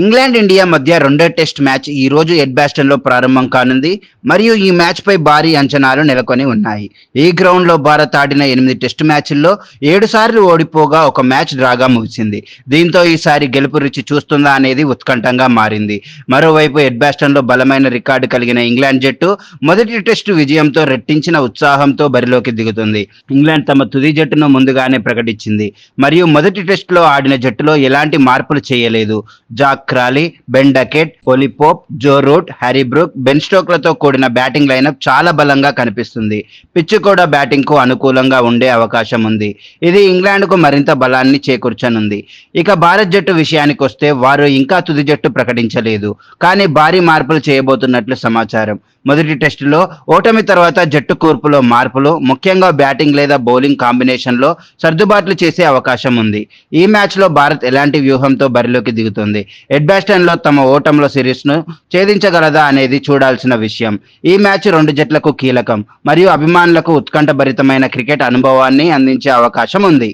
England India మధ్య రెండో test match ఈ రోజు ఎడ్బాస్టన్లో ప్రారంభం కానుంది. మరియు ఈ మ్యాచ్ పై భారీ అంచనాలు నెలకొని ఉన్నాయి. ఈ గ్రౌండ్లో భారత్ ఆడిన ఎనిమిది టెస్ట్ మ్యాచ్ల్లో ఏడు సార్లు ఓడిపోగా ఒక మ్యాచ్ డ్రాగా ముగిసింది. దీంతో ఈసారి గెలుపు రుచి చూస్తుందా అనేది ఉత్కంఠంగా మారింది. మరోవైపు ఎడ్బాస్టన్లో బలమైన రికార్డు కలిగిన ఇంగ్లాండ్ జట్టు మొదటి టెస్టు విజయంతో రెట్టించిన ఉత్సాహంతో బరిలోకి దిగుతుంది. ఇంగ్లాండ్ తమ తుది జట్టును ముందుగానే ప్రకటించింది. మరియు మొదటి టెస్టులో ఆడిన జట్టులో ఎలాంటి మార్పులు చేయలేదు. Jack Crawley Ben Duckett Ollie Pope Joe Root Harry Brook Ben స్టోక్లతో కూడిన బ్యాటింగ్ లైనప్ చాలా బలంగా కనిపిస్తుంది. పిచ్ కూడా బ్యాటింగ్కు అనుకూలంగా ఉండే అవకాశం ఉంది. ఇది ఇంగ్లాండ్కు మరింత బలాన్ని చేకూర్చనుంది. ఇక భారత్ జట్టు విషయానికి వస్తే వారు ఇంకా తుది జట్టు ప్రకటించలేదు. కానీ భారీ మార్పులు చేయబోతున్నట్లు సమాచారం. మొదటి టెస్టులో ఓటమి తర్వాత జట్టు కూర్పులో మార్పులు ముఖ్యంగా బ్యాటింగ్ లేదా బౌలింగ్ కాంబినేషన్లో సర్దుబాట్లు చేసే అవకాశం ఉంది. ఈ మ్యాచ్లో భారత్ ఎలాంటి వ్యూహంతో బరిలోకి దిగుతుంది? ఎడ్బాస్టన్లో తమ ఓటంలో సిరీస్ను ఛేదించగలదా అనేది చూడాల్సిన విషయం. ఈ మ్యాచ్ రెండు జట్లకు కీలకం మరియు అభిమానులకు ఉత్కంఠభరితమైన క్రికెట్ అనుభవాన్ని అందించే అవకాశం ఉంది.